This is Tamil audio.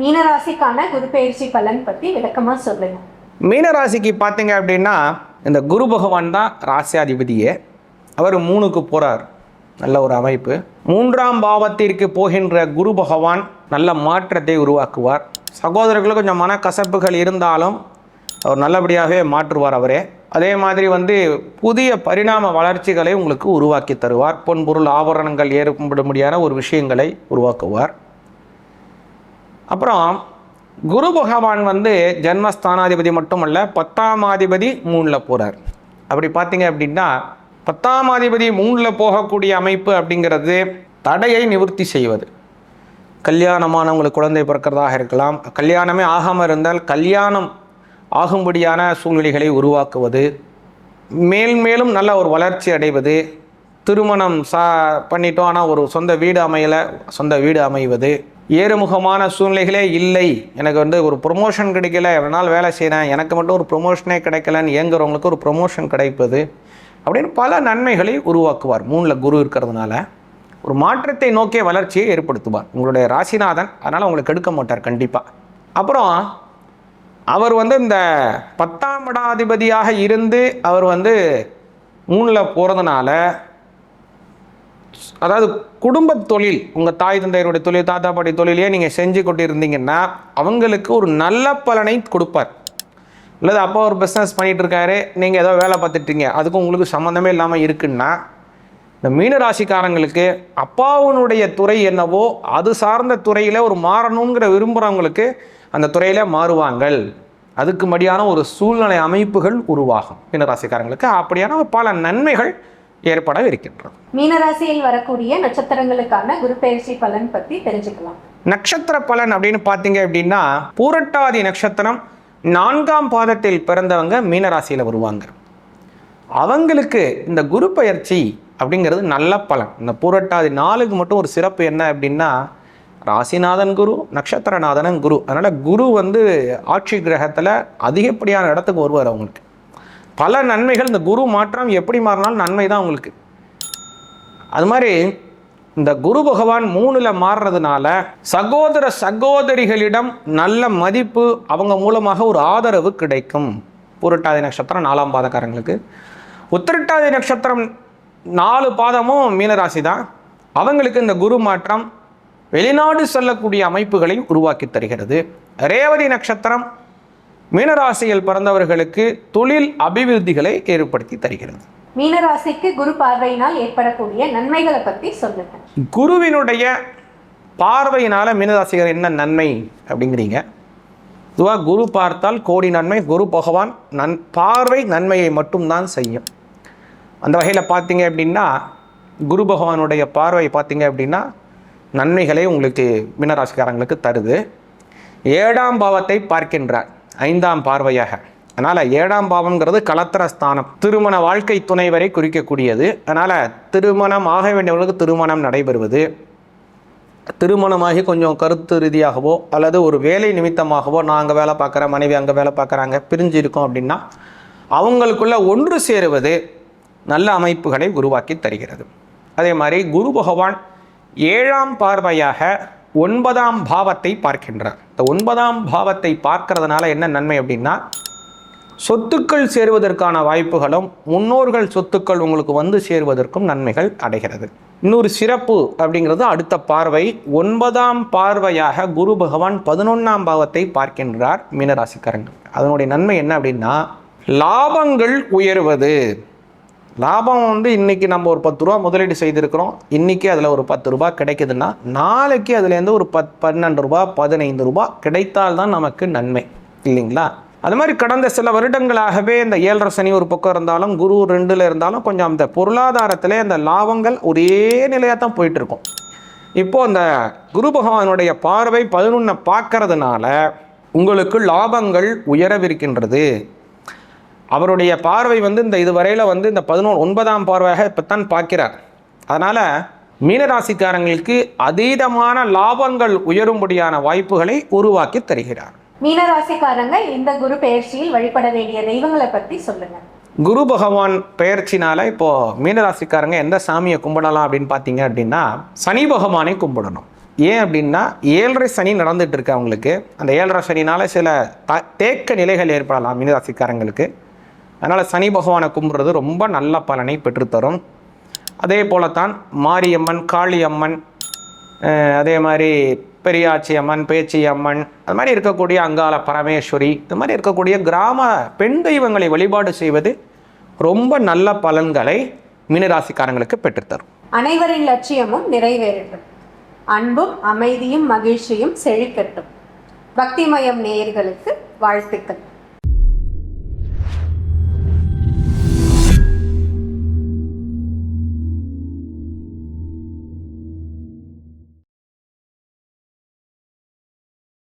மீனராசிக்கான குரு பயிற்சி பலன் பத்தி விளக்கமா சொல்லுங்க. மீனராசிக்கு பார்த்தீங்க அப்படின்னா இந்த குரு பகவான் தான் ராசியாதிபதியே. அவர் மூணுக்கு போகிறார் நல்ல ஒரு அமைப்பு. மூன்றாம் பாவத்திற்கு போகின்ற குரு பகவான் நல்ல மாற்றத்தை உருவாக்குவார். சகோதரர்களுக்கு கொஞ்சம் மனக்கசப்புகள் இருந்தாலும் அவர் நல்லபடியாகவே மாற்றுவார் அவரே. அதே மாதிரி வந்து புதிய பரிணாம வளர்ச்சிகளை உங்களுக்கு உருவாக்கி தருவார். பொன்பொருள் ஆபரணங்கள் ஏற்படும்படியான ஒரு விஷயங்களை உருவாக்குவார். அப்புறம் குரு பகவான் வந்து ஜென்மஸ்தானாதிபதி மட்டுமல்ல பத்தாம் அதிபதி மூணில் போகிறார் அப்படி பார்த்தீங்க அப்படின்னா பத்தாம் அதிபதி மூணில் போகக்கூடிய அமைப்பு அப்படிங்கிறது தடையை நிவர்த்தி செய்வது. கல்யாணமானவங்களுக்கு குழந்தை பிறக்கிறதாக இருக்கலாம் கல்யாணமே ஆகாமல் இருந்தால் கல்யாணம் ஆகும்படியான சூழ்நிலைகளை உருவாக்குவது மேல்மேலும் நல்ல ஒரு வளர்ச்சி அடைவது திருமணம் சா பண்ணிட்டோம் ஆனால் ஒரு சொந்த வீடு அமையலை சொந்த வீடு அமைவது ஏறுமுகமான சூழ்நிலைகளே இல்லை. எனக்கு வந்து ஒரு ப்ரொமோஷன் கிடைக்கல. எவ்வளோ நாள் வேலை செய்கிறேன் எனக்கு மட்டும் ஒரு ப்ரொமோஷனே கிடைக்கலன்னு ஏங்குறவங்களுக்கு ஒரு ப்ரொமோஷன் கிடைப்பது அப்படின்னு பல நன்மைகளை உருவாக்குவார். மூணில் குரு இருக்கிறதுனால ஒரு மாற்றத்தை நோக்கிய வளர்ச்சியை ஏற்படுத்துவார். உங்களுடைய ராசிநாதன். அதனால் உங்களுக்கு எடுக்க மாட்டார் கண்டிப்பாக அப்புறம் அவர் வந்து இந்த பத்தாம் இடாதிபதியாக இருந்து அவர் வந்து மூணில் போகிறதுனால அதாவது குடும்ப தொழில் உங்கள் தாய் தந்தையருடைய தொழில் தாத்தா பாட்டி தொழிலையே நீங்கள் செஞ்சு கொண்டு இருந்தீங்கன்னா அவங்களுக்கு ஒரு நல்ல பலனை கொடுப்பார். அல்லது அப்பா ஒரு பிஸ்னஸ் பண்ணிட்டு இருக்காரு நீங்கள் ஏதோ வேலை பார்த்துட்டீங்க அதுக்கும் உங்களுக்கு சம்மந்தமே இல்லாமல் இருக்குன்னா இந்த மீன ராசிக்காரங்களுக்கு அப்பாவுனுடைய துறை என்னவோ அது சார்ந்த துறையில் ஒரு மாறணுங்கிற விரும்புகிறவங்களுக்கு அந்த துறையில் மாறுவாங்கள். அதுக்கு மடியான ஒரு சூழ்நிலை அமைப்புகள் உருவாகும். மீனராசிக்காரங்களுக்கு அப்படியான பல நன்மைகள் ஏற்பட இருக்கின்றது மீனராசியில் வரக்கூடிய நட்சத்திரங்களுக்கான குரு பயிற்சி பலன் பத்தி தெரிஞ்சுக்கலாம். நட்சத்திர பலன் அப்படின்னு பார்த்தீங்க அப்படின்னா பூரட்டாதி நட்சத்திரம் நான்காம் பாதத்தில் பிறந்தவங்க மீனராசியில் வருவாங்க. அவங்களுக்கு இந்த குரு பயிற்சி அப்படிங்கிறது நல்ல பலன். இந்த பூரட்டாதி நாளுக்கு மட்டும் ஒரு சிறப்பு என்ன அப்படின்னா ராசிநாதன் குரு நட்சத்திரநாதனன் குரு. அதனால் குரு வந்து ஆட்சி கிரகத்தில் அதிகப்படியான இடத்துக்கு வருவார் அவங்களுக்கு. பல நன்மைகள் இந்த குரு மாற்றம் எப்படி மாறினாலும் நன்மை தான் உங்களுக்கு. அது மாதிரி இந்த குரு பகவான் மூணில் மாறுறதுனால சகோதர சகோதரிகளிடம் நல்ல மதிப்பு அவங்க மூலமாக ஒரு ஆதரவு கிடைக்கும். பூரட்டாதி நட்சத்திரம் நாலாம் பாதக்காரங்களுக்கு. உத்திரட்டாதி நட்சத்திரம் நாலு பாதமும் மீனராசி தான். அவங்களுக்கு இந்த குரு மாற்றம் வெளிநாடு செல்லக்கூடிய அமைப்புகளை உருவாக்கி தருகிறது. ரேவதி நட்சத்திரம் மீனராசியில் பிறந்தவர்களுக்கு தொழில் அபிவிருத்திகளை ஏற்படுத்தி தருகிறது. மீனராசிக்கு குரு பார்வையினால் ஏற்படக்கூடிய நன்மைகளை பத்தி சொல்லுங்க. குருவினுடைய பார்வையினால் மீனராசிகர் என்ன நன்மை அப்படிங்கிறீங்க. இதுவாக குரு பார்த்தால் கோடி நன்மை குரு பகவான் நன் பார்வை நன்மையை மட்டும்தான் செய்யும். அந்த வகையில் பார்த்தீங்க அப்படின்னா குரு பகவானுடைய பார்வை பார்த்தீங்க அப்படின்னா நன்மைகளை உங்களுக்கு மீனராசிக்காரங்களுக்கு தருது. ஏழாம் பாவத்தை பார்க்கின்றார். ஐந்தாம் பார்வையாக. அதனால் ஏழாம் பாவம்ங்கிறது கலத்திர ஸ்தானம். திருமண வாழ்க்கை துணை வரை குறிக்கக்கூடியது. அதனால் திருமணம் ஆக வேண்டியவர்களுக்கு திருமணம் நடைபெறுவது. திருமணமாகி கொஞ்சம் கருத்து ரீதியாகவோ அல்லது ஒரு வேலை நிமித்தமாகவோ நான் அங்கே வேலை பார்க்குறேன் மனைவி அங்கே வேலை பார்க்குறாங்க பிரிஞ்சு இருக்கோம் அப்படின்னா அவங்களுக்குள்ள ஒன்று சேருவது நல்ல அமைப்புகளை உருவாக்கி தருகிறது. அதே மாதிரி குரு பகவான் ஏழாம் பார்வையாக ஒன்பதாம் பாவத்தை பார்க்கின்றார். இந்த ஒன்பதாம் பாவத்தை பார்க்கறதுனால என்ன நன்மை அப்படின்னா சொத்துக்கள் சேருவதற்கான வாய்ப்புகளும் முன்னோர்கள் சொத்துக்கள் உங்களுக்கு வந்து சேருவதற்கும் நன்மைகள் அடைகிறது. இன்னொரு சிறப்பு அப்படிங்கிறது அடுத்த பார்வை. ஒன்பதாம் பார்வையாக குரு பகவான் பதினொன்றாம் பாவத்தை பார்க்கின்றார் மீனராசிக்காரங்கள் அதனுடைய நன்மை என்ன அப்படின்னா லாபங்கள் உயர்வது. லாபம் வந்து இன்னைக்கு நம்ம ஒரு பத்து ரூபா முதலீடு செய்திருக்கிறோம். இன்னைக்கு அதில் ஒரு பத்து ரூபா கிடைக்குதுன்னா நாளைக்கு அதுலேருந்து ஒரு பத் பன்னெண்டு ரூபா பதினைந்து ரூபா கிடைத்தால்தான் நமக்கு நன்மை. இல்லைங்களா? அது மாதிரி கடந்த சில வருடங்களாகவே இந்த ஏழரை சனி ஒரு பக்கம் இருந்தாலும் குரு ரெண்டில் இருந்தாலும் கொஞ்சம் அந்த பொருளாதாரத்தில் அந்த லாபங்கள் ஒரே நிலையாக தான் போயிட்டு இருக்கும் இப்போ அந்த குரு பகவானுடைய பார்வை பதினொன்றை பார்க்கறதுனால உங்களுக்கு லாபங்கள் உயரவிருக்கின்றது. அவருடைய பார்வை வந்து இந்த இதுவரையில் வந்து இந்த பதினொன்று ஒன்பதாம் பார்வையாக இப்போத்தான் பார்க்கிறார். அதனால் மீனராசிக்காரங்களுக்கு அதீதமான லாபங்கள் உயரும்படியான வாய்ப்புகளை உருவாக்கி தருகிறார். மீனராசிக்காரங்க இந்த குரு பெயர்ச்சியில் வழிபட வேண்டிய தெய்வங்களை பத்தி சொல்லுங்க. குரு பகவான் பெயர்ச்சினால இப்போ மீனராசிக்காரங்க எந்த சாமியை கும்பிடலாம் அப்படின்னு பார்த்தீங்க அப்படின்னா சனி பகவானை கும்பிடணும். ஏன் அப்படின்னா ஏழரை சனி நடந்துட்டு இருக்கு அவங்களுக்கு. அந்த ஏழரை சனினால சில த தேக்க நிலைகள் ஏற்படலாம் மீனராசிக்காரங்களுக்கு. அதனால் சனி பகவானை கும்பிட்றது ரொம்ப நல்ல பலனை பெற்றுத்தரும். அதே போலத்தான் மாரியம்மன் காளியம்மன் அதே மாதிரி பெரியாச்சி அம்மன் பேச்சி அம்மன் அது மாதிரி இருக்கக்கூடிய அங்காள பரமேஸ்வரி இது மாதிரி இருக்கக்கூடிய கிராம பெண் தெய்வங்களை வழிபாடு செய்வது ரொம்ப நல்ல பலன்களை மீனராசிக்காரங்களுக்கு பெற்றுத்தரும். அனைவரின் லட்சியமும் நிறைவேறட்டும். அன்பும் அமைதியும் மகிழ்ச்சியும் செழிக்கட்டும். பக்திமயம் நேயர்களுக்கு வாழ்த்துக்கள்.